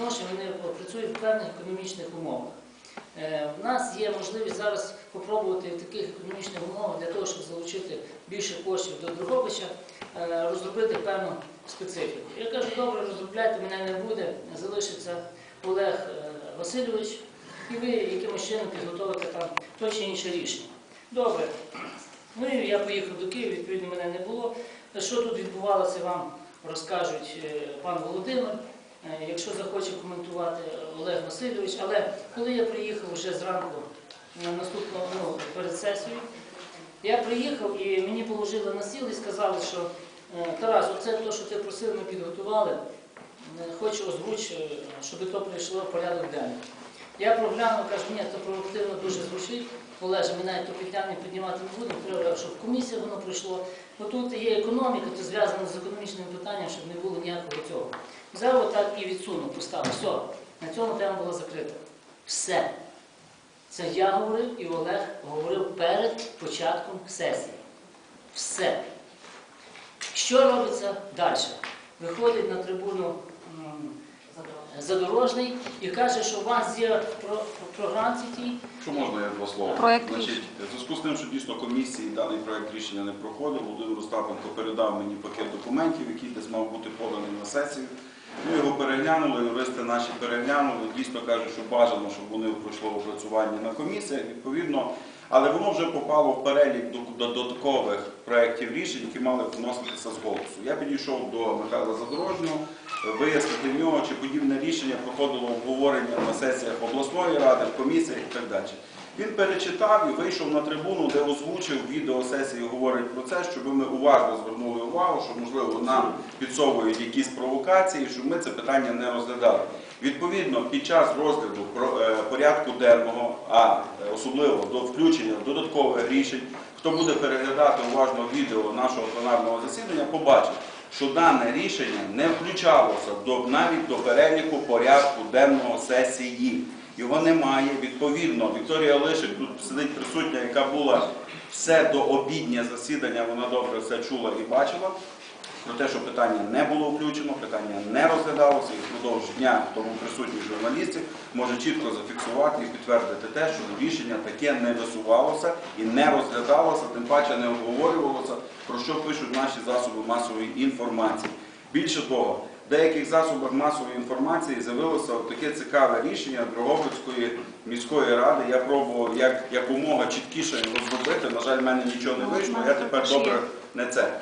відношень, вони працюють в певних економічних умовах. Е, У нас є можливість зараз спробувати в таких економічних умовах для того, щоб залучити більше коштів до Дрогобича, е, розробити певну специфіку. Я кажу, добре, розробляйте, мене не буде, залишиться Олег е, Васильович, і ви якимось чином підготовите там то чи інше рішення. Добре. Ну і я поїхав до Києва, відповідно, мене не було. Що тут відбувалося, вам розкажуть е, пан Володимир. Е, Якщо захоче коментувати Олег Васильович, але коли я приїхав вже зранку на наступного ну, перед сесією, я приїхав і мені положили на стіл і сказали, що е, Тарас, оце те, що ти просив, ми підготували. Е, Хочу озвуч, е, щоб то прийшло в порядок денний. Я проглянув, кажу, ні, це провокативно дуже звучить. Олеже, ми навіть то підтягнення піднімати не будемо, треба, щоб в комісію воно прийшло. Бо тут є економіка, то зв'язано з економічним питанням, щоб не було ніякого цього. Взяв отак і відсунув, поставив. Все, на цьому тема була закрита. Все. Це я говорив і Олег говорив перед початком сесії. Все. Що робиться далі? Виходить на трибуну задорожний і каже, що у вас є про, про програмці тій. Що можна я два слова? Проект Значить, в зв'язку з тим, що дійсно комісії даний проект рішення не проходив, Володимир Остапенко передав мені пакет документів, який десь мав бути поданий на сесію. Ми його переглянули, юристи наші переглянули, дійсно кажуть, що бажано, щоб вони пройшли опрацювання на комісіях, відповідно. Але воно вже попало в перелік до- до- додаткових проєктів рішень, які мали вноситися з голосу. Я підійшов до Михайла Задорожнього, вияснити в нього, чи подібне рішення проходило обговорення на сесіях обласної ради, в комісіях і так далі. Він перечитав і вийшов на трибуну, де озвучив відеосесії, говорить про це, щоб ми уважно звернули увагу, що можливо нам підсовують якісь провокації, щоб ми це питання не розглядали. Відповідно, під час розгляду е, порядку денного, а е, особливо до включення додаткових рішень, хто буде переглядати уважно відео нашого пленарного засідання, побачить, що дане рішення не включалося до, навіть до переліку порядку денного сесії. Його немає. Відповідно, Вікторія Лишик тут сидить присутня, яка була все до обіднє засідання, вона добре все чула і бачила. Про те, що питання не було включено, питання не розглядалося, і впродовж дня, хто був присутній журналістів, може чітко зафіксувати і підтвердити те, що рішення таке не висувалося і не розглядалося, тим паче не обговорювалося, про що пишуть наші засоби масової інформації. Більше того, деяких засобах масової інформації з'явилося таке цікаве рішення Дрогобицької міської ради. Я пробував як, якомога чіткіше його зробити. На жаль, в мене нічого не вийшло. Я тепер добре не це.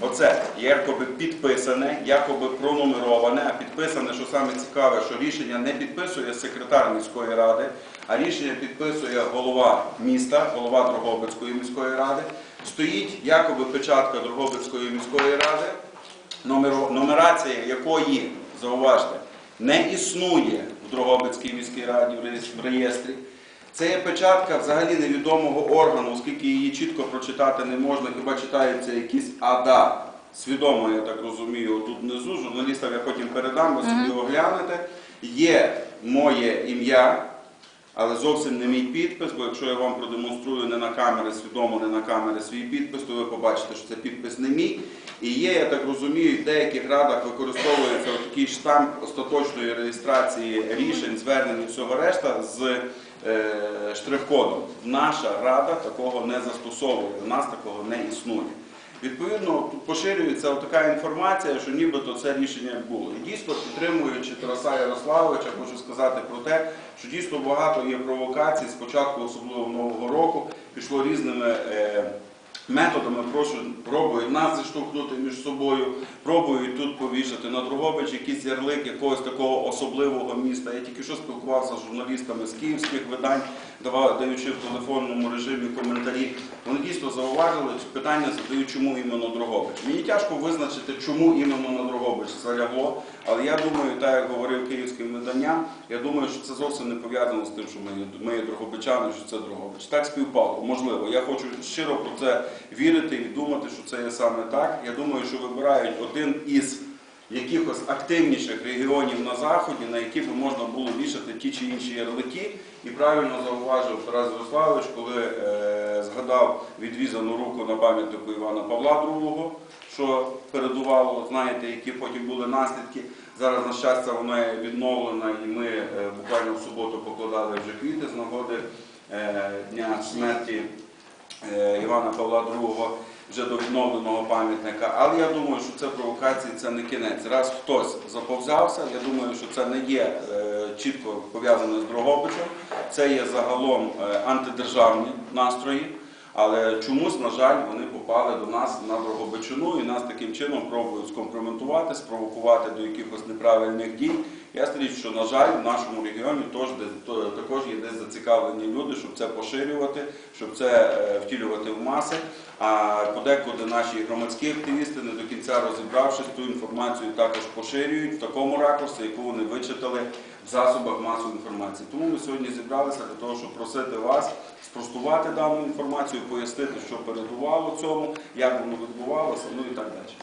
Оце якоби підписане, якоби пронумероване, а підписане, що саме цікаве, що рішення не підписує секретар міської ради, а рішення підписує голова міста, голова Дрогобицької міської ради. Стоїть якоби печатка Дрогобицької міської ради, нумерація якої, зауважте, не існує в Дрогобицькій міській раді в реєстрі. Це є печатка взагалі невідомого органу, оскільки її чітко прочитати не можна, хіба читаються якісь ада. Свідомо, я так розумію, тут внизу. Журналістам я потім передам, ви собі оглянете. Є моє ім'я, але зовсім не мій підпис, бо якщо я вам продемонструю не на камери, свідомо не на камери свій підпис, то ви побачите, що це підпис не мій. І є, я так розумію, в деяких радах використовується такий штамп остаточної реєстрації рішень, звернень і всього решта з е, штрих-кодом. Наша рада такого не застосовує, у нас такого не існує. Відповідно, поширюється така інформація, що нібито це рішення було. І дійсно, підтримуючи Тараса Ярославовича, хочу сказати про те, що дійсно багато є провокацій, спочатку, особливо Нового року, пішло різними е, методами, прошу, пробують нас зіштовхнути між собою, пробують тут повішати на Дрогобич якийсь ярлик якогось такого особливого міста. Я тільки що спілкувався з журналістами з київських видань, даючи в телефонному режимі коментарі. Вони дійсно зауважили питання, задають, чому іменно Дрогобич. Мені тяжко визначити, чому іменно на Дрогобич залягло, але я думаю, так як говорив київським виданням, я думаю, що це зовсім не пов'язано з тим, що ми є дрогобичани, що це Дрогобич. Так співпало, можливо. Я хочу щиро про це вірити і думати, що це є саме так. Я думаю, що вибирають один із якихось активніших регіонів на заході, на які би можна було вішати ті чи інші ярлики. І правильно зауважив Тарас Ярославович, коли е, згадав відвізану руку на пам'ятнику Івана Павла II, що передувало, знаєте, які потім були наслідки. Зараз, на щастя, воно є відновлено, і ми е, буквально в суботу покладали вже квіти з нагоди е, дня смерті Івана Павла II вже до відновленого пам'ятника. Але я думаю, що це провокації, це не кінець. Раз хтось заповзявся, я думаю, що це не є е, чітко пов'язане з Дрогобичем, це є загалом е, антидержавні настрої. Але чомусь, на жаль, вони попали до нас на Дрогобичину і нас таким чином пробують скомпрометувати, спровокувати до якихось неправильних дій. Я скажу, що на жаль, в нашому регіоні також зацікавлені люди, щоб це поширювати, щоб це е, втілювати в маси. А подекуди наші громадські активісти, не до кінця розібравшись, ту інформацію також поширюють в такому ракурсі, яку вони вичитали в засобах масової інформації. Тому ми сьогодні зібралися для того, щоб просити вас спростувати дану інформацію, пояснити, що передувало цьому, як воно відбувалося, ну і так далі.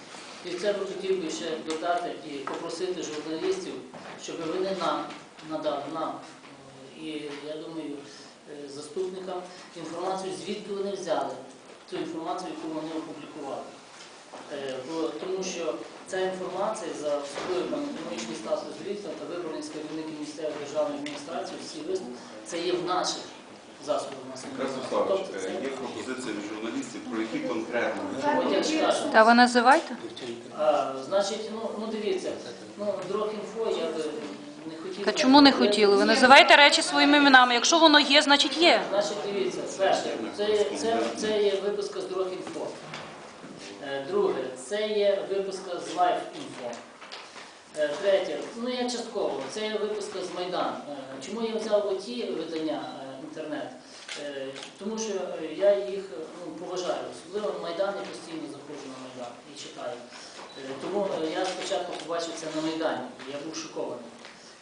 І це хотів би ще додати і попросити журналістів, щоб вони нам надали нам і я думаю е, заступникам інформацію, звідки вони взяли ту інформацію, яку вони опублікували. Е, бо- Тому що ця інформація за там, економічний статус звітом та виборний з керівників місцевої державної адміністрації, всі висновки, це є в наших засобах Тобто це- е, є пропозиції від журналістів, про які конкретно. Та ви називайте. А, значить, ну, ну дивіться, ну, Дрогінфо я би Та чому не хотіли? Ви називайте речі своїми іменами. Якщо воно є, значить є. Значить, дивіться, перше, це, є- це, це є виписка з Дрогінфо. Е, Друге, це є виписка з Лайфінфо. Е, Третє, ну я частково, це є виписка з Майдан. Е, Чому я взяв оті видання інтернет? Тому що я їх ну, поважаю. Особливо Майдан я постійно заходжу на Майдан і читаю. Тому я спочатку побачив це на Майдані, я був шокований.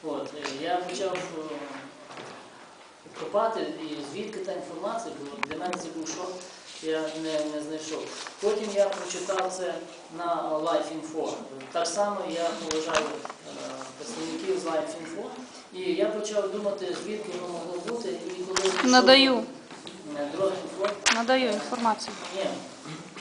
От, е, я почав е, копати, і звідки та інформація, бо для мене це був шок, я не, не знайшов. Потім я прочитав це на Life.info. Так само я поважаю е, представників з Life.info. І я почав думати, звідки воно могло бути, і коли Надаю. Надаю інформацію. ні,